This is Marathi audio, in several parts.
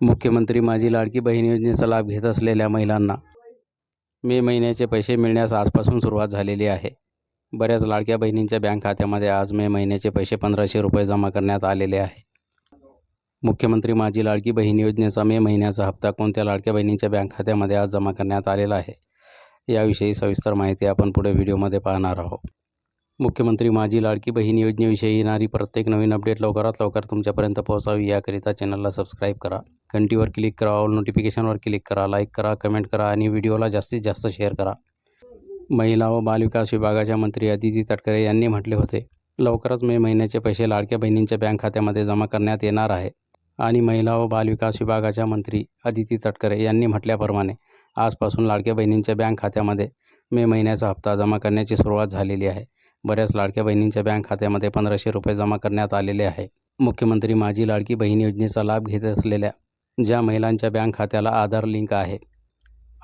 मुख्यमंत्री माझी लाडकी बहीण योजनेचा लाभ घेत असलेल्या महिलांना मे महिन्याचे पैसे मिळण्यास आजपासून सुरुवात झालेली आहे. बऱ्याच लाडक्या बहिणींच्या बँक खात्यामध्ये आज मे महिन्याचे पैसे पंधराशे रुपये जमा करण्यात आलेले आहे. मुख्यमंत्री माझी लाडकी बहीण योजनेचा मे महिन्याचा हप्ता कोणत्या लाडक्या बहिणींच्या बँक खात्यामध्ये आज जमा करण्यात आलेला आहे? याविषयी सविस्तर माहिती आपण पुढे व्हिडिओमध्ये पाहणार आहोत. मुख्यमंत्री माझी लाडकी बहीण योजनेविषयी येणारी प्रत्येक नवीन अपडेट लवकरात लवकर तुमच्यापर्यंत पोहोचावी याकरिता चॅनलला सबस्क्राईब करा. घंटीवर क्लिक करा ऑल नोटिफिकेशनवर क्लिक करा लाईक करा कमेंट करा आणि व्हिडिओला जास्तीत जास्त शेअर करा. महिला व बालविकास विभागाच्या मंत्री अदिती तटकरे यांनी म्हटले होते लवकरच मे महिन्याचे पैसे लाडक्या बहिणींच्या बँक खात्यामध्ये जमा करण्यात येणार आहे. आणि महिला व बालविकास विभागाच्या मंत्री अदिती तटकरे यांनी म्हटल्याप्रमाणे आजपासून लाडक्या बहिणींच्या बँक खात्यामध्ये मे महिन्याचा हप्ता जमा करण्याची सुरुवात झालेली आहे. बऱ्याच लाडक्या बहिणींच्या बँक खात्यामध्ये पंधराशे रुपये जमा करण्यात आलेले आहे. मुख्यमंत्री माझी लाडकी बहीण योजनेचा लाभ घेत असलेल्या ज्या महिलांच्या बँक खात्याला आधार लिंक आहे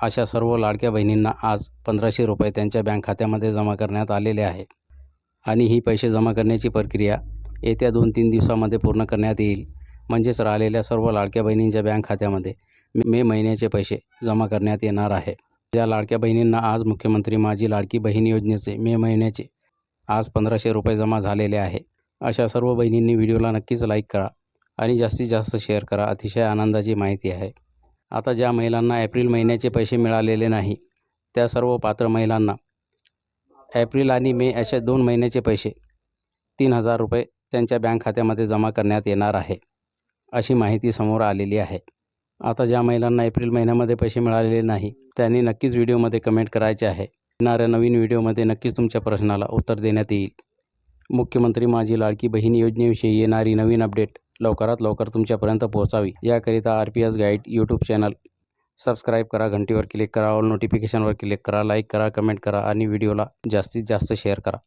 अशा सर्व लाडक्या बहिणींना आज पंधराशे रुपये त्यांच्या बँक खात्यामध्ये जमा करण्यात आलेले आहे. आणि ही पैसे जमा करण्याची प्रक्रिया येत्या दोन तीन दिवसामध्ये पूर्ण करण्यात येईल. म्हणजेच राहिलेल्या सर्व लाडक्या बहिणींच्या बँक खात्यामध्ये मे- महिन्याचे पैसे जमा करण्यात येणार आहे. ज्या लाडक्या बहिणींना आज मुख्यमंत्री माझी लाडकी बहीण योजनेचे मे महिन्याचे आज पंधराशे रुपये जमा झालेले आहे. अशा सर्व बहिणींनी व्हिडिओला नक्कीच लाईक करा आणि जास्तीत जास्त शेअर करा. अतिशय आनंदाची माहिती आहे. आता ज्या महिलांना एप्रिल महिन्याचे पैसे मिळालेले नाही त्या सर्व पात्र महिलांना एप्रिल आणि मे अशा दोन महिन्याचे पैसे तीन हजार रुपये त्यांच्या बँक खात्यामध्ये जमा करण्यात येणार आहे अशी माहिती समोर आलेली आहे. आता ज्या महिलांना एप्रिल महिन्यामध्ये पैसे मिळालेले नाही त्यांनी नक्कीच व्हिडिओमध्ये कमेंट करायचे आहे. येणाऱ्या नवीन व्हिडिओमध्ये नक्कीच तुमच्या प्रश्नाला उत्तर देण्यात येईल. मुख्यमंत्री माझी लाडकी बहीण योजनेविषयी येणारी नवीन अपडेट लवकरात लवकर तुमच्यापर्यंत पोहोचावी. याकरिता R P S guide YouTube channel. Subscribe करा घंटीवर क्लिक करा ऑल नोटिफिकेशनवर क्लिक करा लाईक करा कमेंट करा आणि व्हिडिओला जास्तीत जास्त शेअर करा.